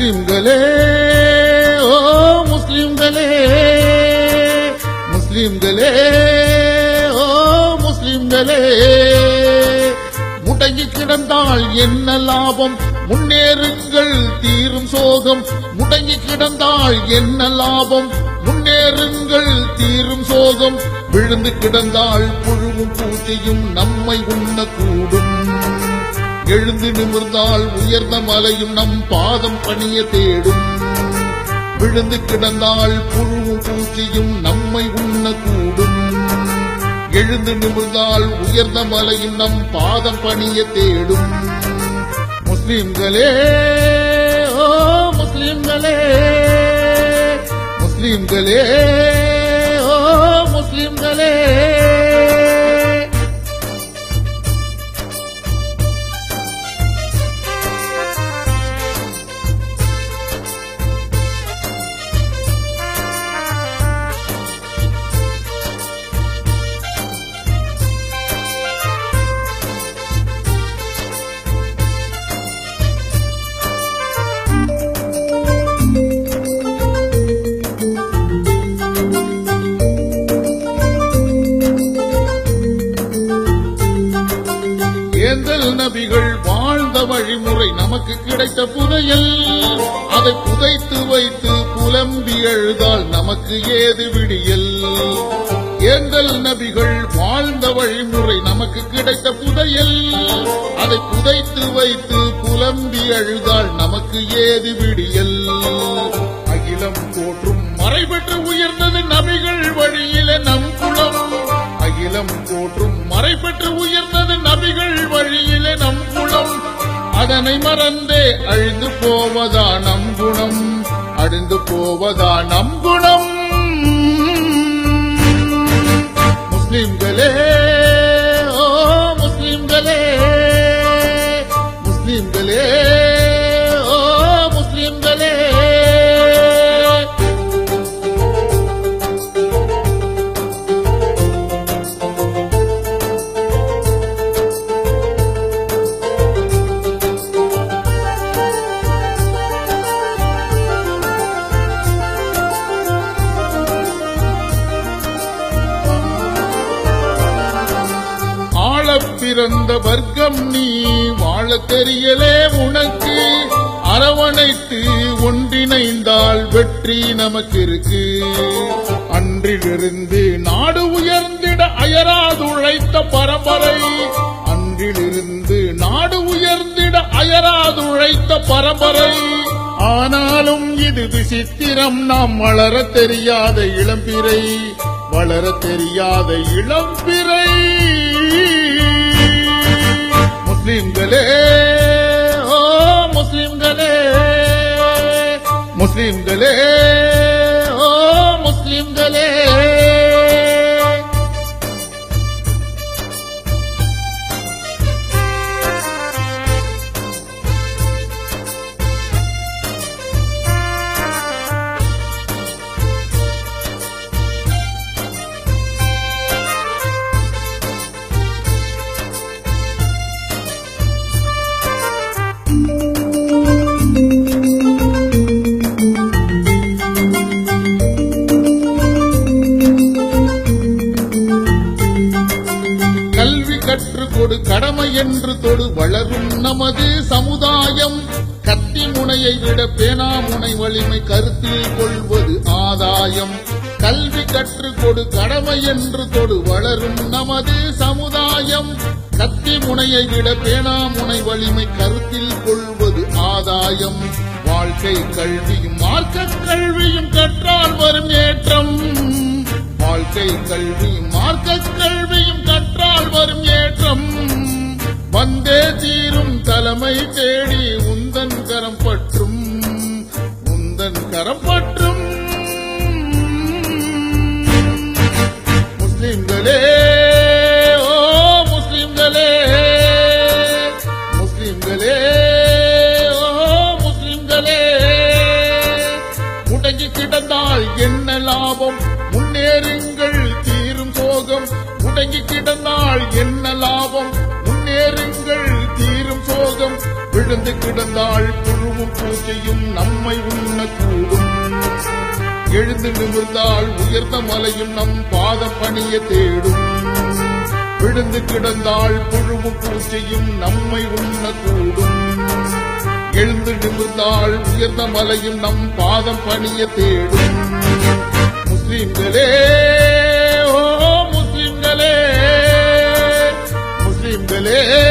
முஸ்லிம்களே ஓ முஸ்லிம்களே முஸ்லிம்களே ஓ முஸ்லிம்களே. முடங்கி கிடந்தால் என்ன லாபம்? முன்னேறுங்கள் தீரும் சோகம். முடங்கி கிடந்தால் என்ன லாபம்? முன்னேறுங்கள் தீரும் சோகம். விழுந்து கிடந்தால் புழுவும் பூச்சியும் நம்மை உண்ணக்கூடும். எழுந்து நிமிர்ந்தால் உயர்ந்த மலையும் நம் பாதம் பணிய தேடும். விழுந்து கிடந்தால் புழுவும் பூச்சியும் நம்மை உண்ண கூடும் எழுந்து நிமிர்ந்தால் உயர்ந்த மலையும் நம் பாதம் பணிய தேடும். முஸ்லிம்களே ஓ முஸ்லிம்களே முஸ்லிம்களே ஓ முஸ்லிம்களே. நபிகள் வாழ்ந்த வழிமுறை நமக்கு கிடைத்த புதையல். அதை புதைத்து வைத்து புலம்பி எழுதால் நமக்கு ஏது விடியல்? ஏந்தல் நபிகள் வாழ்ந்த வழிமுறை நமக்கு கிடைத்த புதையல். அதை புதைத்து வைத்து புலம்பி அழுதால் நமக்கு ஏது விடியல்? அகிலம் போற்றும் மறைபெற்று உயர்ந்தது நபிகள் வழியில நம் குலம். அகிலம் போற்றும் மறைபெற்று உயர்ந்தது பாதைகள் வழியிலே நம் குலம் அதனை மறந்தே அழிந்து போவதா நம் குணம். அழிந்து போவதா நம் குணம். பிறந்த வர்க்கம் நீ வாழ தெரியலே உனக்கு. அரவணைத்து ஒன்றிணைந்தால் வெற்றி நமக்கு இருக்கு அன்றிலிருந்து நாடு உயர்ந்திட அயராது உழைத்த பரம்பரை. அன்றிலிருந்து நாடு உயர்ந்திட அயராது உழைத்த பரம்பரை. ஆனாலும் இது விசித்திரம் நாம் வளரத் தெரியாத இளம்பிறை. வளரத் தெரியாத இளம்பிறை. முஸ்லிம்களே ஓ முஸ்லிம்களே முஸ்லிம்களே ஓ என்று தொடு வளரும் நமது சமுதாயம். கத்தி முனையை விட பேனாமுனை வலிமை கருத்தில் கொள்வது ஆதாயம். கல்வி கற்றுக் கொடு கடமை என்று தொடு வளரும் நமது சமுதாயம். கத்தி முனையை விட பேனாமுனை வலிமை கருத்தில் கொள்வது ஆதாயம். வாழ்க்கை கல்வியும் மார்க்க கல்வியும் கற்றால் வரும் ஏற்றம். வாழ்க்கை கல்வியும் மார்க்க கல்வியும் கற்றால் வரும் தீரும் தேடி உந்தன் கரம் பற்றும் உந்தன் கரம் பற்றும். முஸ்லிம்களே ஓ முஸ்லிம்களே முஸ்லிம்களே ஓ முஸ்லிம்களே. முடங்கி கிடந்தால் என்ன லாபம்? முன்னேறுங்கள் தீரும் சோகம். முடங்கி கிடந்தால் என்ன லாபம்? நேருங்கள் தீரும் சோகம். விழுந்து கிடந்தால் புழுவும் பூச்சியும் நம்மை உண்ணக்கூடும். எழுந்து நிமிர்ந்தால் உயர்ந்த மலையும் நம் பாதம் பணிய தேடும். விழுந்து கிடந்தால் புழுவும் பூச்சையும் நம்மை உண்ணக்கூடும். எழுந்து நிமிர்ந்தால் உயர்ந்த மலையும் நம் பாதம் பணிய தேடும். முஸ்லிம்களே Hallelujah.